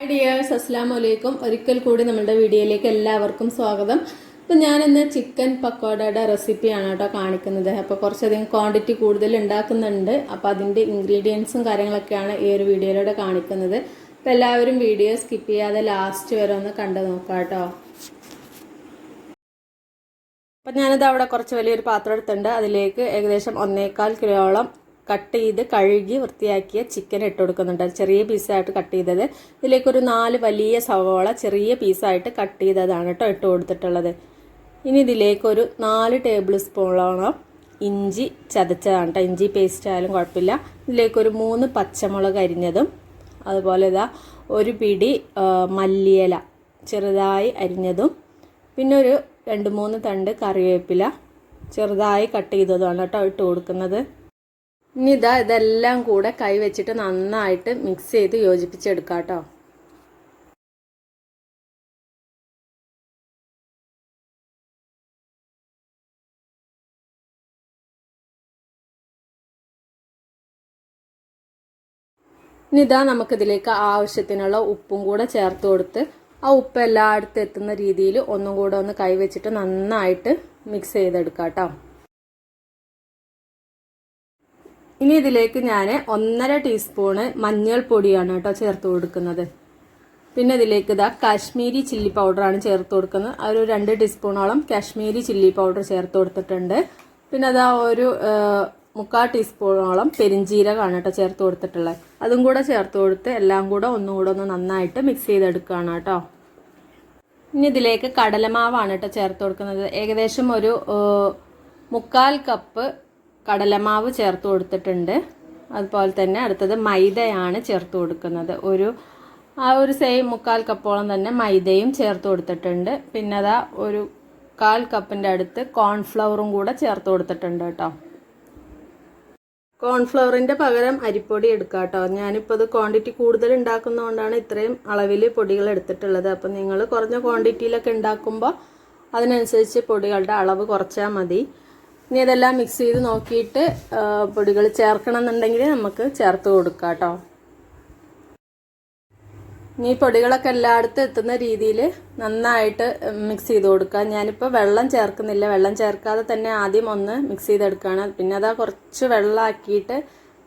Dears അസ്സാം വലൈക്കും ഒരിക്കൽ കൂടി നമ്മുടെ വീഡിയോയിലേക്ക് എല്ലാവർക്കും സ്വാഗതം. അപ്പം ഞാനിന്ന് ചിക്കൻ പക്കോടയുടെ റെസിപ്പിയാണ് കേട്ടോ കാണിക്കുന്നത്. അപ്പോൾ കുറച്ചധികം ക്വാണ്ടിറ്റി കൂടുതൽ ഉണ്ടാക്കുന്നുണ്ട്. അപ്പോൾ അതിന്റെ ഇൻഗ്രീഡിയൻസും കാര്യങ്ങളൊക്കെയാണ് ഈ ഒരു വീഡിയോയിലൂടെ കാണിക്കുന്നത്. അപ്പോൾ എല്ലാവരും വീഡിയോ സ്കിപ്പ് ചെയ്യാതെ ലാസ്റ്റ് വരെ ഒന്ന് കണ്ടു നോക്കാം കേട്ടോ. അപ്പം ഞാനിത് അവിടെ കുറച്ച് വലിയൊരു പാത്രം എടുത്തിട്ടുണ്ട്. അതിലേക്ക് ഏകദേശം ഒന്നേകാൽ കിലോളം കട്ട് ചെയ്ത് കഴുകി വൃത്തിയാക്കിയ ചിക്കൻ ഇട്ട് കൊടുക്കുന്നുണ്ട്. ചെറിയ പീസായിട്ട് കട്ട് ചെയ്തത്. ഇതിലേക്കൊരു നാല് വലിയ സവോള ചെറിയ പീസായിട്ട് കട്ട് ചെയ്തതാണ് കേട്ടോ ഇട്ട് കൊടുത്തിട്ടുള്ളത്. ഇനി ഇതിലേക്കൊരു നാല് ടേബിൾ സ്പൂണോളം ഇഞ്ചി ചതച്ചതാണ് കേട്ടോ ഇഞ്ചി പേസ്റ്റ് ആയാലും കുഴപ്പമില്ല. ഇതിലേക്കൊരു മൂന്ന് പച്ചമുളക് അരിഞ്ഞതും അതുപോലെ ഇതാ ഒരു പിടി മല്ലിയില ചെറുതായി അരിഞ്ഞതും പിന്നെ ഒരു രണ്ട് മൂന്ന് തണ്ട് കറിവേപ്പില ചെറുതായി കട്ട് ചെയ്തതുമാണ് കേട്ടോ ഇട്ട് കൊടുക്കുന്നത്. ഇനി ഇതാ ഇതെല്ലാം കൂടെ കൈ വെച്ചിട്ട് നന്നായിട്ട് മിക്സ് ചെയ്ത് യോജിപ്പിച്ചെടുക്കാം കേട്ടോ ഇനി ഇതാ നമുക്കിതിലേക്ക് ആവശ്യത്തിനുള്ള ഉപ്പും കൂടെ ചേർത്ത് കൊടുത്ത് ആ ഉപ്പ് എല്ലായിടത്തും എത്തുന്ന രീതിയിൽ ഒന്നും കൂടെ ഒന്ന് കൈവച്ചിട്ട് നന്നായിട്ട് മിക്സ് ചെയ്തെടുക്കാം കേട്ടോ ഇനി ഇതിലേക്ക് ഞാൻ ഒന്നര ടീസ്പൂണ് മഞ്ഞൾപ്പൊടിയാണ് കേട്ടോ ചേർത്ത് കൊടുക്കുന്നത്. പിന്നെ ഇതിലേക്ക് ഇതാ കാശ്മീരി ചില്ലി പൗഡറാണ് ചേർത്ത് കൊടുക്കുന്നത്. ഒരു രണ്ട് ടീസ്പൂണോളം കാശ്മീരി ചില്ലി പൗഡർ ചേർത്ത് കൊടുത്തിട്ടുണ്ട്. പിന്നെ അതാ ഒരു മുക്കാൽ ടീസ്പൂണോളം പെരിഞ്ചീരകമാണ് കേട്ടോ ചേർത്ത് കൊടുത്തിട്ടുള്ളത്. അതും കൂടെ ചേർത്ത് കൊടുത്ത് എല്ലാം കൂടെ ഒന്നും കൂടെ ഒന്ന് നന്നായിട്ട് മിക്സ് ചെയ്തെടുക്കുകയാണ് കേട്ടോ. ഇനി ഇതിലേക്ക് കടലമാവാണ് കേട്ടോ ചേർത്ത് കൊടുക്കുന്നത്. ഏകദേശം ഒരു മുക്കാൽ കപ്പ് കടലമാവ് ചേർത്ത് കൊടുത്തിട്ടുണ്ട്. അതുപോലെ തന്നെ അടുത്തത് മൈദയാണ് ചേർത്ത് കൊടുക്കുന്നത്. ഒരു ആ ഒരു സെയിം മുക്കാൽ കപ്പോളം തന്നെ മൈദയും ചേർത്ത് കൊടുത്തിട്ടുണ്ട്. പിന്നെ അതാ ഒരു കാൽ കപ്പിന്റെ അടുത്ത് കോൺഫ്ലവറും കൂടെ ചേർത്ത് കൊടുത്തിട്ടുണ്ട് കേട്ടോ. കോൺഫ്ലവറിന്റെ പകരം അരിപ്പൊടി എടുക്കാം കേട്ടോ. ഞാനിപ്പോൾ ഇത് ക്വാണ്ടിറ്റി കൂടുതൽ ഉണ്ടാക്കുന്നതുകൊണ്ടാണ് ഇത്രയും അളവിൽ പൊടികൾ എടുത്തിട്ടുള്ളത്. അപ്പം നിങ്ങൾ കുറഞ്ഞ ക്വാണ്ടിറ്റിയിലൊക്കെ ഉണ്ടാക്കുമ്പോൾ അതിനനുസരിച്ച് പൊടികളുടെ അളവ് കുറച്ചാൽ മതി. ഇനി ഇതെല്ലാം മിക്സ് ചെയ്ത് നോക്കിയിട്ട് പൊടികൾ ചേർക്കണം എന്നുണ്ടെങ്കിൽ നമുക്ക് ചേർത്ത് കൊടുക്കാം കേട്ടോ ഇനി പൊടികളൊക്കെ എല്ലായിടത്തും എത്തുന്ന രീതിയിൽ നന്നായിട്ട് മിക്സ് ചെയ്ത് കൊടുക്കുക ഞാനിപ്പോൾ വെള്ളം ചേർക്കുന്നില്ല. വെള്ളം ചേർക്കാതെ തന്നെ ആദ്യം ഒന്ന് മിക്സ് ചെയ്തെടുക്കുകയാണ്. പിന്നെ അതാ കുറച്ച് വെള്ളമാക്കിയിട്ട്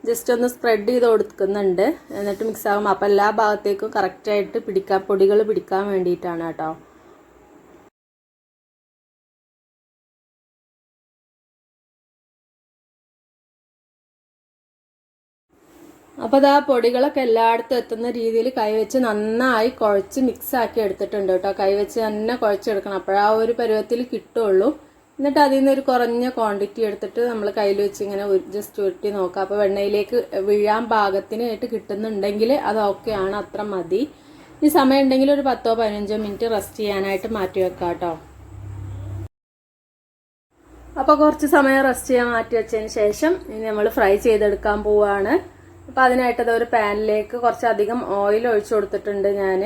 ജസ്റ്റ് ഒന്ന് സ്പ്രെഡ് ചെയ്ത് കൊടുക്കുന്നുണ്ട്. എന്നിട്ട് മിക്സ് ആകുമ്പോൾ അപ്പോൾ എല്ലാ ഭാഗത്തേക്കും കറക്റ്റായിട്ട് പിടിക്കാൻ പൊടികൾ പിടിക്കാൻ വേണ്ടിയിട്ടാണ് കേട്ടോ അപ്പോൾ അത് ആ പൊടികളൊക്കെ എല്ലായിടത്തും എത്തുന്ന രീതിയിൽ കൈവച്ച് നന്നായി കുഴച്ച് മിക്സ് ആക്കി എടുത്തിട്ടുണ്ട് കേട്ടോ. കൈവച്ച് തന്നെ കുഴച്ചെടുക്കണം. അപ്പോഴാ ഒരു പരുവത്തിൽ കിട്ടുള്ളൂ. എന്നിട്ട് അതിൽ നിന്ന് ഒരു കുറഞ്ഞ ക്വാണ്ടിറ്റി എടുത്തിട്ട് നമ്മൾ കയ്യിൽ വെച്ച് ഇങ്ങനെ ജസ്റ്റ് ഉരുട്ടി നോക്കാം. അപ്പോൾ വെണ്ണയിലേക്ക് വീഴാൻ പാകത്തിനായിട്ട് കിട്ടുന്നുണ്ടെങ്കിൽ അത് ആണ്. അത്ര മതി. ഈ സമയം ഉണ്ടെങ്കിൽ ഒരു പത്തോ പതിനഞ്ചോ മിനിറ്റ് റെസ്റ്റ് ചെയ്യാനായിട്ട് മാറ്റി വെക്കാം കേട്ടോ. അപ്പോൾ കുറച്ച് സമയം റെസ്റ്റ് ചെയ്യാൻ മാറ്റി വെച്ചതിന് ശേഷം ഇനി നമ്മൾ ഫ്രൈ ചെയ്തെടുക്കാൻ പോവുകയാണ് അപ്പോൾ അതിനായിട്ട് ഒരു പാനിലേക്ക് കുറച്ചധികം ഓയിൽ ഒഴിച്ചു കൊടുത്തിട്ടുണ്ട് ഞാൻ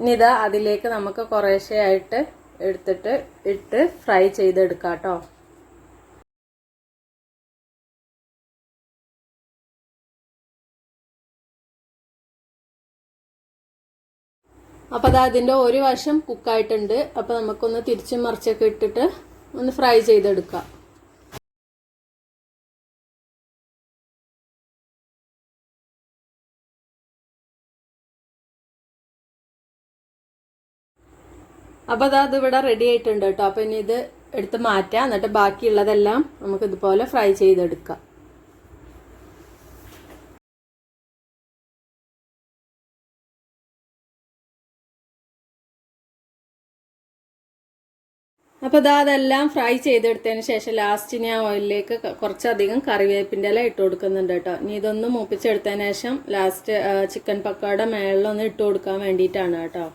ഇനി ഇതാ അതിലേക്ക് നമുക്ക് കുറേശ്ശെയായിട്ട് എടുത്തിട്ട് ഇട്ട് ഫ്രൈ ചെയ്തെടുക്കാം കേട്ടോ. അപ്പോൾ അത് അതിന്റെ ഒരു വശം കുക്കായിട്ടുണ്ട് അപ്പോൾ നമുക്കൊന്ന് തിരിച്ചും മറിച്ചൊക്കെ ഇട്ടിട്ട് ഒന്ന് ഫ്രൈ ചെയ്തെടുക്കാം. അപ്പോൾ അതാ ഇവിടെ റെഡി ആയിട്ടുണ്ട് കേട്ടോ. അപ്പോൾ ഇനി ഇത് എടുത്ത് മാറ്റാം. എന്നിട്ട് ബാക്കിയുള്ളതെല്ലാം നമുക്ക് ഇതുപോലെ ഫ്രൈ ചെയ്തെടുക്കാം. അപ്പോൾ ഇതാ അതെല്ലാം ഫ്രൈ ചെയ്തെടുത്തതിന് ശേഷം ലാസ്റ്റ് ഞാൻ ഓയിലിലേക്ക് കുറച്ചധികം കറിവേപ്പിന്റെ ഇല ഇട്ട് കൊടുക്കുന്നുണ്ട് കേട്ടോ. ഇനി ഇതൊന്ന് മൂപ്പിച്ചെടുത്തതിന് ശേഷം ലാസ്റ്റ് ചിക്കൻ പക്കോട മേളിലൊന്ന് ഇട്ട് കൊടുക്കാൻ വേണ്ടിയിട്ടാണ് കേട്ടോ.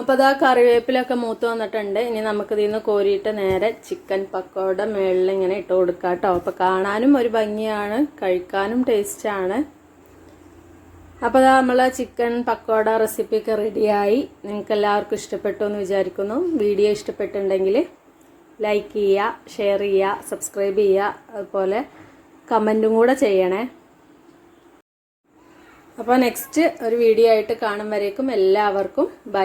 അപ്പോൾ അതാ കറിവേപ്പിലൊക്കെ മൂത്ത് വന്നിട്ടുണ്ട്. ഇനി നമുക്കിതിൽ നിന്ന് കോരിയിട്ട് നേരെ ചിക്കൻ പക്കോട മേളിൽ ഇങ്ങനെ ഇട്ട് കൊടുക്കാം കേട്ടോ. അപ്പോൾ കാണാനും ഒരു ഭംഗിയാണ് കഴിക്കാനും ടേസ്റ്റാണ് അപ്പോൾ അതാ നമ്മൾ ചിക്കൻ പക്കോട റെസിപ്പിയൊക്കെ റെഡിയായി നിങ്ങൾക്ക് എല്ലാവർക്കും ഇഷ്ടപ്പെട്ടു എന്ന് വിചാരിക്കുന്നു. വീഡിയോ ഇഷ്ടപ്പെട്ടുണ്ടെങ്കിൽ ലൈക്ക് ചെയ്യുക ഷെയർ ചെയ്യുക സബ്സ്ക്രൈബ് ചെയ്യുക. അതുപോലെ കമന്റും കൂടെ ചെയ്യണേ. അപ്പോൾ നെക്സ്റ്റ് ഒരു വീഡിയോ ആയിട്ട് കാണും വരേക്കും. എല്ലാവർക്കും ബൈ